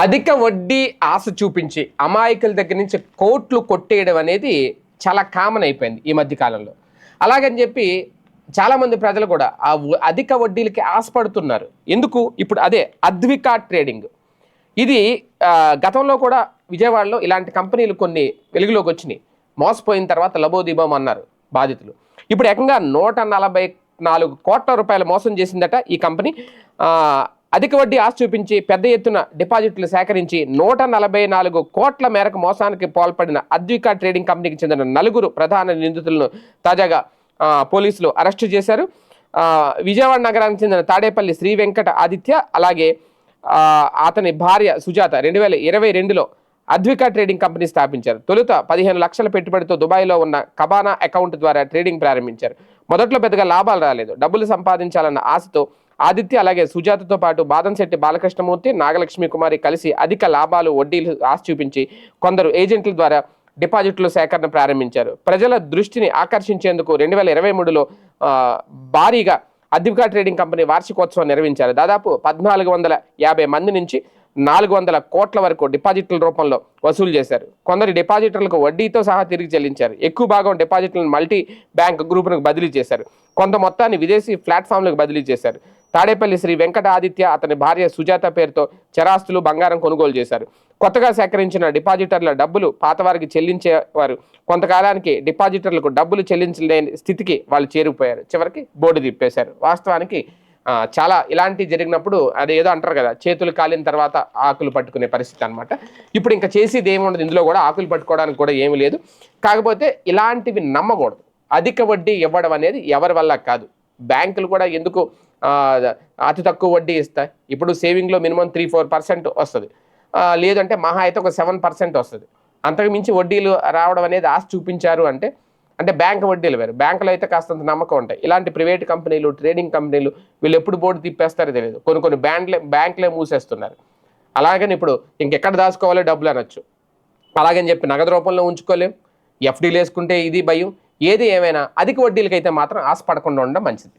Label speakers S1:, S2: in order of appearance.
S1: అధిక వడ్డీ ఆశ చూపించి అమాయకుల దగ్గర నుంచి కోట్లు కొట్టేయడం అనేది చాలా కామన్ అయిపోయింది ఈ మధ్య కాలంలో. అలాగని చెప్పి చాలామంది ప్రజలు కూడా ఆ అధిక వడ్డీలకి ఆశపడుతున్నారు. ఎందుకు? ఇప్పుడు అదే అద్వికా ట్రేడింగ్. ఇది గతంలో కూడా విజయవాడలో ఇలాంటి కంపెనీలు కొన్ని వెలుగులోకి వచ్చినాయి. మోసపోయిన తర్వాత లబోదీబం అన్నారు బాధితులు. ఇప్పుడు ఏకంగా నూట నలభై నాలుగు కోట్ల రూపాయలు మోసం చేసిందట ఈ కంపెనీ. అధిక వడ్డీ ఆశ చూపించి పెద్ద ఎత్తున డిపాజిట్లు సేకరించి నూట నలభై నాలుగు కోట్ల మేరకు మోసానికి పాల్పడిన అద్వికా ట్రేడింగ్ కంపెనీకి చెందిన నలుగురు ప్రధాన నిందితులను తాజాగా పోలీసులు అరెస్టు చేశారు. విజయవాడ నగరానికి చెందిన తాడేపల్లి శ్రీ వెంకట ఆదిత్య అలాగే అతని భార్య సుజాత రెండు వేల ఇరవై రెండులో అద్వికా ట్రేడింగ్ కంపెనీ స్థాపించారు. తొలుత పదిహేను లక్షల పెట్టుబడితో దుబాయ్లో ఉన్న కబానా అకౌంట్ ద్వారా ట్రేడింగ్ ప్రారంభించారు. మొదట్లో పెద్దగా లాభాలు రాలేదు. డబ్బులు సంపాదించాలన్న ఆశతో ఆదిత్య అలాగే సుజాతతో పాటు బాదంశెట్టి బాలకృష్ణమూర్తి నాగలక్ష్మి కుమారి కలిసి అధిక లాభాలు వడ్డీలు ఆశ చూపించి కొందరు ఏజెంట్ల ద్వారా డిపాజిట్ల సేకరణ ప్రారంభించారు. ప్రజల దృష్టిని ఆకర్షించేందుకు రెండు వేల ఇరవై మూడులో భారీగా అద్వికా ట్రేడింగ్ కంపెనీ వార్షికోత్సవం నిర్వహించారు. దాదాపు పద్నాలుగు వందల యాభై మంది నుంచి నాలుగు వందల కోట్ల వరకు డిపాజిట్ల రూపంలో వసూలు చేశారు. కొందరు డిపాజిటర్లకు వడ్డీతో సహా తిరిగి చెల్లించారు. ఎక్కువ భాగం డిపాజిట్లను మల్టీ బ్యాంక్ గ్రూపులకు బదిలీ చేశారు. కొంత మొత్తాన్ని విదేశీ ప్లాట్ఫామ్లకు బదిలీ చేశారు. తాడేపల్లి శ్రీ వెంకట ఆదిత్య అతని భార్య సుజాత పేరుతో చరాస్తులు బంగారం కొనుగోలు చేశారు. కొత్తగా సేకరించిన డిపాజిటర్ల డబ్బులు పాతవారికి చెల్లించేవారు. కొంతకాలానికి డిపాజిటర్లకు డబ్బులు చెల్లించలేని స్థితికి వాళ్ళు చేరిపోయారు. చివరికి బోర్డు తిప్పేశారు. వాస్తవానికి చాలా ఇలాంటి జరిగినప్పుడు అది ఏదో అంటారు కదా చేతులు కాలిన తర్వాత ఆకులు పట్టుకునే పరిస్థితి అనమాట ఇప్పుడు ఇంకా చేసేది ఏమి ఉండదు ఇందులో కూడా ఆకులు పట్టుకోవడానికి కూడా ఏమీ లేదు. కాకపోతే ఇలాంటివి నమ్మకూడదు. అధిక వడ్డీ ఇవ్వడం అనేది ఎవరి వల్ల కాదు. బ్యాంకులు కూడా ఎందుకు అతి తక్కువ వడ్డీ ఇస్తాయి? ఇప్పుడు సేవింగ్లో మినిమం త్రీ ఫోర్ పర్సెంట్ వస్తుంది. లేదంటే మహా అయితే ఒక సెవెన్ పర్సెంట్ వస్తుంది. అంతకు మించి వడ్డీలు రావడం అనేది ఆశ చూపించారు అంటే అంటే బ్యాంక్ వడ్డీలు వేరు. బ్యాంకులు అయితే కాస్తంత నమ్మకం ఉంటాయి. ఇలాంటి ప్రైవేట్ కంపెనీలు ట్రేడింగ్ కంపెనీలు వీళ్ళు ఎప్పుడు బోర్డు తిప్పేస్తారో తెలియదు. కొన్ని కొన్ని బ్యాండ్లే బ్యాంకులే మూసేస్తున్నారు. అలాగని ఇప్పుడు ఇంకెక్కడ దాచుకోవాలో? డబ్బులు అనొచ్చు. అలాగని చెప్పి నగదు రూపంలో ఉంచుకోలేం. ఎఫ్డీలు వేసుకుంటే ఇది భయం. ఏది ఏమైనా అధిక వడ్డీలకైతే మాత్రం ఆశపడకుండా ఉండడం మంచిది.